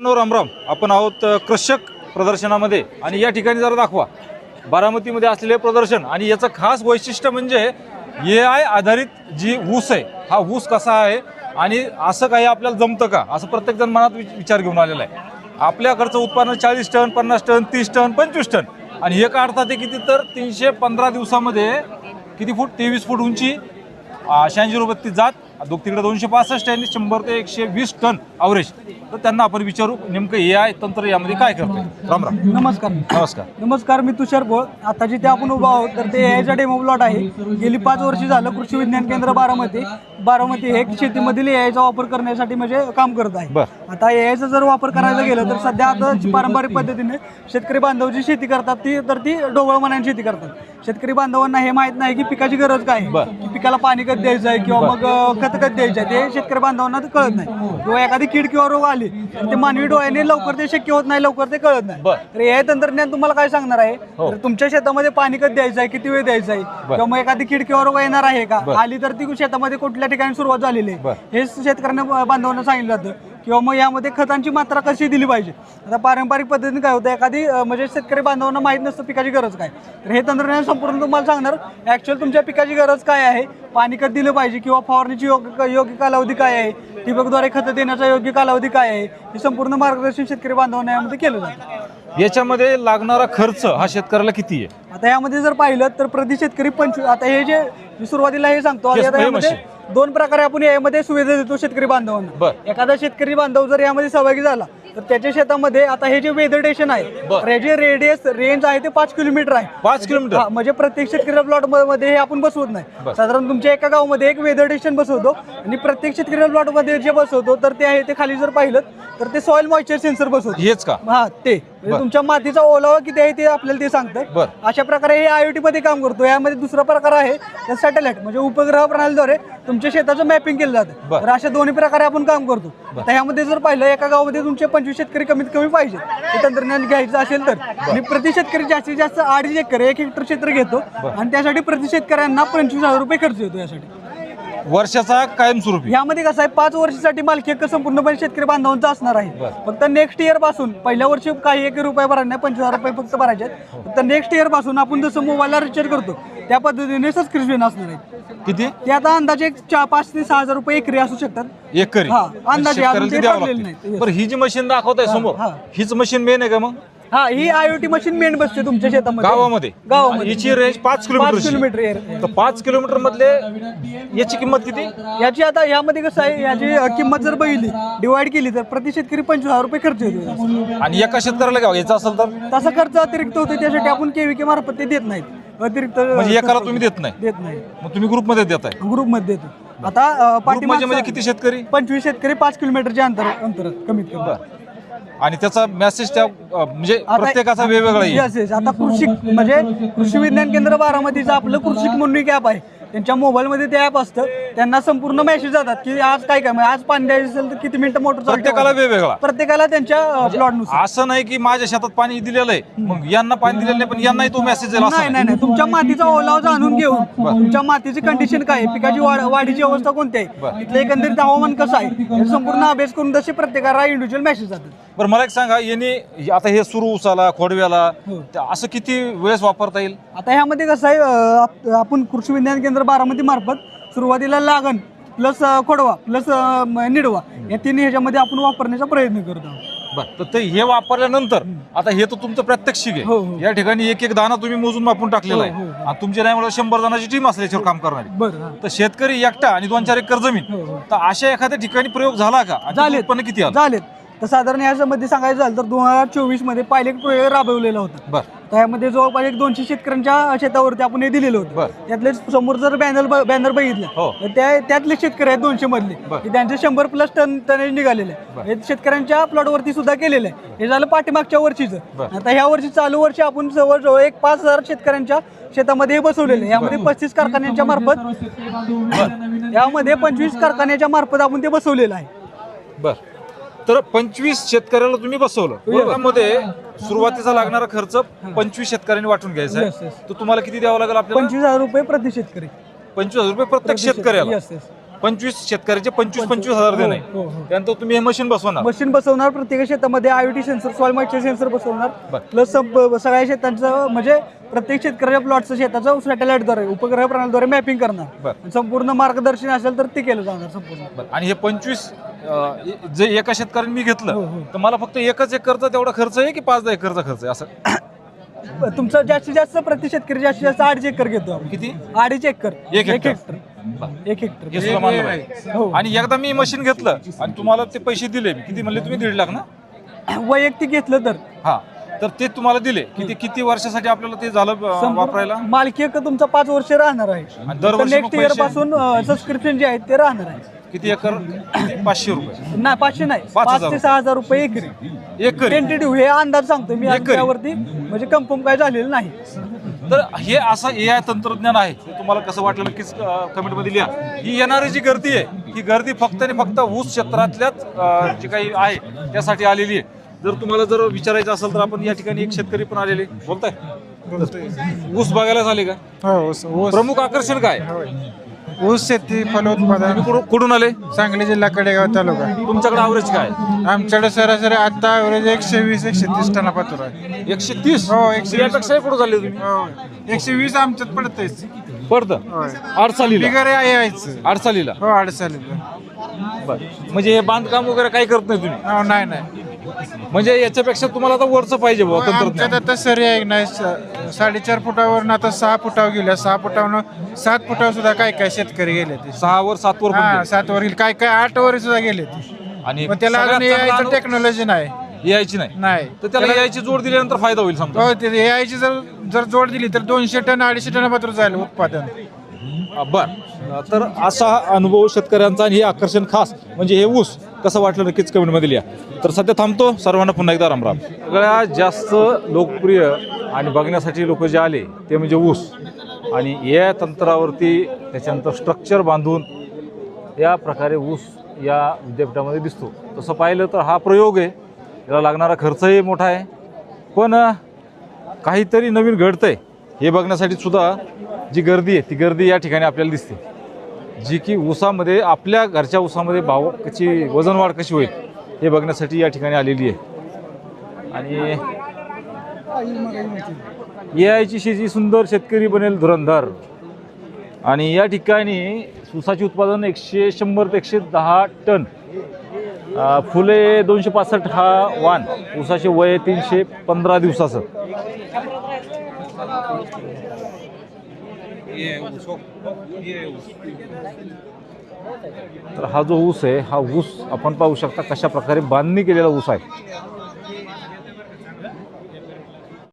No रामराम आपण आहोत कृषक प्रदर्शनामध्ये. आणि या ठिकाणी जरा दाखवा. बारामतीमध्ये असलेले प्रदर्शन. आणि याचं खास वैशिष्ट्य म्हणजे ए आय आधारित जी ऊस आहे हा ऊस कसा आहे आणि असं काही आपल्याला जमतं का? असं प्रत्येकजण मनात वि- विचार घेऊन आलेला आहे. आपल्याकडचं उत्पादन चाळीस टन पन्नास टन तीस टन पंचवीस टन. आणि हे काढतात ते किती तर तीनशे पंधरा दिवसामध्ये किती फूट? तेवीस फूट उंची शहाऐंशी रुपये ती जात दो तिकडे दोनशे पासष्ट आहे आणि शंभर ते एकशे वीस टन अवरेज तर त्यांना आपण विचारू नेमकं ए आय तंत्र यामध्ये काय करते राम राम. नमस्कार. नमस्कार. नमस्कार मी तुषार भोळ आता जिथे आपण उभा आहोत तर ते याचा डेमो प्लॉट आहे. गेली पाच वर्षी झालं कृषी विज्ञान केंद्र बारामती. बारामती हे शेतीमधील एआयचा वापर करण्यासाठी म्हणजे काम करत आहे. बर. आता एआयचा जर वापर करायला गेलं तर सध्या आता जी पारंपरिक पद्धतीने शेतकरी बांधव जी शेती करतात ती तर ती ढोबळ मनाने शेती करतात. शेतकरी बांधवांना हे माहीत नाही की पिकाची गरज काय आहे. बर. की पिकाला पाणी कधी द्यायचं आहे किंवा मग अं, खत कधी द्यायचं आहे ते शेतकरी बांधवांना ते कळत नाही. किंवा एखादी कीड किंवा रोग आली तर ते मानवी डोळ्याने लवकर ते शक्य होत नाही लवकर ते कळत नाही. बर. तर हे तंत्रज्ञान तुम्हाला काय सांगणार आहे? हो. तर तुमच्या शेतामध्ये पाणी कधी द्यायचं आहे? किती वेळ द्यायचं आहे? किंवा मग एखादी कीड किंवा रोग येणार आहे का? बर. आली तर ती शेतामध्ये कुठल्या ठिकाणी सुरुवात झालेली. आहे. हे शेतकऱ्यांना बांधवांना सांगितलं जातं. किंवा मग यामध्ये खतांची मात्रा कशी दिली पाहिजे? आता पारंपरिक पद्धतीने काय होतं एखादी म्हणजे शेतकरी बांधवांना माहीत नसतं पिकाची गरज काय. तर हे तंत्रज्ञान संपूर्ण तुम्हाला सांगणार ऍक्च्युअल तुमच्या पिकाची गरज काय आहे पाणी कधी दिलं पाहिजे किंवा फवारणीची योग्य योग्य कालावधी काय आहे ठिबकद्वारे खतं देण्याचा योग्य कालावधी काय आहे हे संपूर्ण मार्गदर्शन शेतकरी बांधवांना यामध्ये केलं जातं. याच्यामध्ये लागणारा खर्च हा शेतकऱ्याला किती आहे? आता यामध्ये जर पाहिलं तर प्रति शेतकरी पंचवीस आता हे जे सुरुवातीला हे सांगतो आता यामध्ये. दोन प्रकारे आपण यामध्ये सुविधा देतो शेतकरी बांधवांना. बर. एखादा शेतकरी बांधव जर यामध्ये सहभागी झाला तर त्याच्या शेतामध्ये आता हे जे वेदरटेशन आहे बर. तर याचे रेडियस रेंज आहे ते पाच किलोमीटर आहे. पाच किलोमीटर हा, म्हणजे प्रत्येक शेतकरी प्लॉटमध्ये हे आपण बसवत बर. नाही साधारण तुमच्या एका गावामध्ये एक वेदर स्टेशन बसवतो आणि प्रत्येक शेतकरी प्लॉटमध्ये जे बसवतो तर ते आहे ते खाली जर पाहिलं तर ते सॉइल मॉइश्चर सेन्सर बसवतो. हेच का? हा ते. म्हणजे बर. तुमच्या मातीचा ओलावा किती आहे ते आपल्याला ते सांगतं. अशा प्रकारे हे आयओटी मध्ये काम करतो. यामध्ये दुसरा प्रकार आहे तर सॅटेलाइट म्हणजे उपग्रह प्रणालीद्वारे तुमच्या शेताचं मॅपिंग केलं बर. जातं तर अशा दोन्ही प्रकारे आपण काम करतो. तर ह्यामध्ये जर पाहिलं एका गावामध्ये तुमचे पंचवीस शेतकरी कमीत कमी पाहिजे. हे तंत्रज्ञान घ्यायचं असेल तर. आणि प्रति शेतकरी जास्तीत जास्त अडीच एकर एक हेक्टर क्षेत्र घेतो. आणि त्यासाठी प्रति शेतकऱ्यांना पंचवीस हजार रुपये खर्च येतो यासाठी. वर्षाचा कायमस्वरूपी. यामध्ये कसं आहे पाच वर्षासाठी मालकी हक्क संपूर्णपणे शेतकरी बांधवांचा असणार आहे. बर. फक्त नेक्स्ट इयरपासून पहिल्या वर्षी काही एक रुपये भरायचे नाही पंचवीस हजार रुपये फक्त भरायचे आहेत. फक्त नेक्स्ट इयरपासून आपण जसं मोबाईलला रिचार्ज करतो त्या पद्धतीने सबस्क्रिप्शन असणार आहे. किती? ते आता अंदाजे एक चार पाच ते सहा हजार रुपये एकरी असू शकतात. एकरी. हा, अंदाजे, शेतकऱ्याला अजून ते ते द्यावं ठरलेलं लागते. नाही. बरं ही जी मशीन दाखवताय समोर हा. हीच मशीन मेन आहे का मग? हा ही आयओटी मशीन मेन बसते तुमच्या शेतामध्ये. गावामध्ये. गावामध्ये. हिची रेंज पाच पाच किलोमीटर किलोमीटर. तर पाच किलोमीटर मधले याची किंमत किती? याची आता यामध्ये कसं आहे याची अ, किंमत जर बघितली डिवाइड केली तर प्रति शेतकरी पंचवीस हजार रुपये खर्च येतो आणि एका शेतकऱ्याला घ्यायचं असेल तर? तसा खर्च अतिरिक्त होतो त्यासाठी आपण केव्हीके मार्फत ते देत नाहीत. अतिरिक्त म्हणजे एकाला तुम्ही देत नाही? देत नाही. मग तुम्ही ग्रुपमध्ये देताय ग्रुपमध्ये देतो. आता अ, ग्रुप म्हणजे पाठीमागचा- म्हणजे किती शेतकरी? पंचवीस शेतकरी पाच किलोमीटरच्या अंतर अंतर कमीत कमी. आणि त्याचा मेसेज त्या म्हणजे प्रत्येकाचा वेगवेगळा येईल. Yes. आता कृषी म्हणजे कृषी विज्ञान केंद्र बारामतीचं आपलं कृषी म्हणून ॲप आहे. त्यांच्या मोबाईलमध्ये ते ॲप असतं. त्यांना संपूर्ण मेसेज जातात की आज काय काय म्हणजे आज पाणी द्यायचं असेल तर किती मिनिटं मोटर प्रत्येकाला. वेगवेगळा. प्रत्येकाला त्यांच्या प्लॉटनुसार असं नाही की माझ्या शेतात पाणी दिलेलं आहे. मग यांना पाणी दिलेलं नाही पण यांनाही तो मेसेज नाही नाही. नाही तुमच्या मातीचा ओलावा जाणून घेऊन तुमच्या मातीची कंडिशन काय आहे? पिकाची वाढ वाढीची अवस्था कोणती आहे. तिथलं एकंदरीत हवामान कसं आहे? संपूर्ण अभ्यास करून तसे प्रत्येकाला इंडिव्हिज्युअल मेसेज जातात. बरं मला एक सांगा यांनी आता हे सुरू उसाला खोडव्याला हो. त्या- असं किती वेळेस वापरता येईल? आता ह्यामध्ये कसं आहे अं, आप- आपण कृषी विज्ञान केंद्र बारामती मार्फत सुरुवातीला लागण प्लस खोडवा प्लस निडवा या तिन्ही ह्याच्यामध्ये आपण वापरण्याचा प्रयत्न करत आहोत. बरं तर ते हे वापरल्यानंतर आता हे तर तुमचं प्रात्यक्षिक हो, आहे हो. या ठिकाणी एक एक दाना तुम्ही मोजून मापून टाकलेला हो, हो, आहे आणि तुमच्या नाही म्हणलं शंभर जणांची टीम असली याच्यावर काम करणारी बरं हा. तर शेतकरी एकटा आणि दोन चार एकर जमीन. हो, हो. तर अशा एखाद्या ठिकाणी प्रयोग झाला का? आणि त्याचं झालेत. उत्पन्न किती आलं? झालेत. तर साधारण याच्यामध्ये सांगायचं झालं तर दोन हजार चोवीसमध्ये पायलट प्रयोग राबवलेला होता. बरं. त्यामध्ये जवळपास एक दोनशे शेतकऱ्यांच्या शेतावरती आपण हे दिलेलं होतं. बरं. त्यातले समोर जर बॅनर बॅनर बघितलं हो. तर त्या त्यातले शेतकरी आहेत दोनशे मधले. बरं. की त्यांचे शंभर प्लस टन टनेज निघालेले आहे हे शेतकऱ्यांच्या प्लॉटवरती सुद्धा केलेलं आहे. हे झालं पाठीमागच्या वर्षीचं. बरं. आता ह्या वर्षी चालू वर्षी आपण जवळजवळ एक पाच हजार शेतकऱ्यांच्या शेतामध्ये हे बसवलेलं आहे. यामध्ये पस्तीस कारखान्यांच्या मार्फत यामध्ये पंचवीस कारखान्याच्या मार्फत आपण ते बसवलेलं आहे. बर. तर पंचवीस शेतकऱ्याला तुम्ही बसवलं. त्यामध्ये सुरुवातीचा लागणारा खर्च पंचवीस शेतकऱ्यांनी वाटून घ्यायचा Yes, आहे. Yes. तर तुम्हाला किती द्यावं लागेल आपल्याला? पंचवीस हजार रुपये प्रति शेतकरी. पंचवीस हजार रुपये प्रत्येक शेतकऱ्याला. Yes, yes. पंचवीस शेतकऱ्याचे पंचवीस पंचवीस. हजार देणे. हो, हो. त्यानंतर तुम्ही हे मशीन बसवणार. मशीन बसवणार प्रत्येक शेतामध्ये IoT sensor soil moisture sensor बसवणार. बरं. प्लस सगळ्या शेतांचं म्हणजे प्रत्येक शेतकऱ्याच्या प्लॉटचं शेताचं सॅटेलाइटद्वारे उपग्रह प्रणालीद्वारे मॅपिंग करणार. बरं. आणि संपूर्ण मार्गदर्शन असेल तर ते केलं जाणार संपूर्ण. बरं. आणि हे पंचवीस अं, जे एका शेतकऱ्याने मी हो, घेतलं हो. तर मला फक्त एकच एकरचा तेवढा खर्च आहे की पाच दहा एकरचा खर्च आहे? असं. तुमचं जास्तीत जास्त प्रति शेतकरी जास्तीत जास्त अडीच एकर घेतो आपण. किती? अडीच एकर. एक हेक्टर. एक हेक्टर. हे सुद्धा मानलं पाहिजे. हो आणि एकदा मी मशीन घेतलं आणि तुम्हाला ते पैसे दिले मी किती म्हणले तुम्ही? दीड लाख ना? वैयक्तिक घेतलं तर. हा. तर ते तुम्हाला दिले. किती किती वर्षासाठी आपल्याला ते झालं अं, वापरायला? मालकी हक्क तुमचा पाच वर्ष राहणार आहे. आणि दरवर्षी नेक्स्ट इयर पैसे? पासून सबस्क्रिप्शन जे आहे ते राहणार आहे. किती एकर? किती? पाचशे रुपये. नाही पाचशे नाही. पाच पाच हजार ते सहा हजार रुपये एकरी. एकरी. टेंटेटिव्ह हे अंदाज सांगतो मी. एकरी. त्यावरती म्हणजे कन्फर्म काय झालेलं नाही. तर हे असं ए आय तंत्रज्ञान आहे. हे तुम्हाला कसं वाटलं नक्कीच कमेंटमध्ये लिहा. ही येणारी जी गर्दी आहे ही गर्दी फक्त आणि फक्त ऊस क्षेत्रातल्याच अं, जे काही आहे त्यासाठी आलेली आहे. जर तुम्हाला जर विचारायचं असेल तर आपण या ठिकाणी एक शेतकरी पण आलेले. बोलताय. ऊस बघायला झाले का? हो प्रमुख आकर्षण काय? ऊस शेती फलोत्पादन कुठून- कुठून आले? सांगली जिल्हा कडेगाव तालुका. तुमच्याकडे ॲव्हरेज काय? आमच्याकडे सरासरी आता ॲव्हरेज एकशे वीस एकशे तीस टना पातूर आहे. एकशे तीस? हो, एकशे वीस. यापेक्षाही कुठं झाले तुम्ही. हो एकशे वीस आमच्यात पडतंयच. पडतं. अडचालीला बिगर आहे यायचं. अडचालीला हो अडचणी बरं. म्हणजे हे बांधकाम वगैरे काही करत नाही तुम्ही? हो नाही नाही. म्हणजे याच्यापेक्षा तुम्हाला आता वरचं पाहिजे बुवा आमच्यात तंत्रज्ञान. आता सरी आहे नाही स- साडेचार फुटावरून आता सहा फुटावर गेल्या. सहा फुटावरून सात फुटावर सुद्धा काय काय शेतकरी गेले ते. सहा वर सात वर पण हा गेले. सात वर गेले. काय काय आठ वर सुद्धा गेले आणि मग त्याला अजून चांगला अनुभव- टेक्नॉलॉजी नाही यायची नाही. नाही. तर त्याला यायची जोड दिल्यानंतर फायदा होईल समजा. हो ते जर जर जोड दिली तर दोनशे टन अडीचशे टन मात्र जाईल उत्पादन. बर. तर असा अनुभव शेतकऱ्यांचा आणि हे आकर्षण खास म्हणजे हे ऊस कसं वाटलं नक्कीच कमेंटमध्ये लिहा. तर सध्या थांबतो सर्वांना पुन्हा एकदा रामराम सगळ्यात जास्त लोकप्रिय आणि बघण्यासाठी लोक जे आले ते म्हणजे ऊस. आणि या तंत्रावरती त्याच्यानंतर स्ट्रक्चर बांधून या प्रकारे ऊस या विद्यापीठामध्ये दिसतो. तसं पाहिलं तर हा प्रयोग आहे. याला लागणारा खर्चही मोठा आहे. पण काहीतरी नवीन घडतंय. हे बघण्यासाठी सुद्धा जी गर्दी आहे ती गर्दी या ठिकाणी आपल्याला दिसते. जी की ऊसामध्ये आपल्या घरच्या ऊसामध्ये भावाची वजनवाढ वजन वाढ कशी होईल हे बघण्यासाठी या ठिकाणी आलेली आहे. आणि ए आयची शेती सुंदर शेतकरी बनेल धुरंधर. आणि या ठिकाणी ऊसाचे उत्पादन एकशे शंभर ते एकशे दहा टन. फुले दोनशे पासष्ट हा वाण ऊसाचे वय तीनशे पंधरा दिवसाचं. तर हा जो ऊस आहे हा ऊस आपण पाहू शकता कशा प्रकारे बांधणी केलेला ऊस आहे.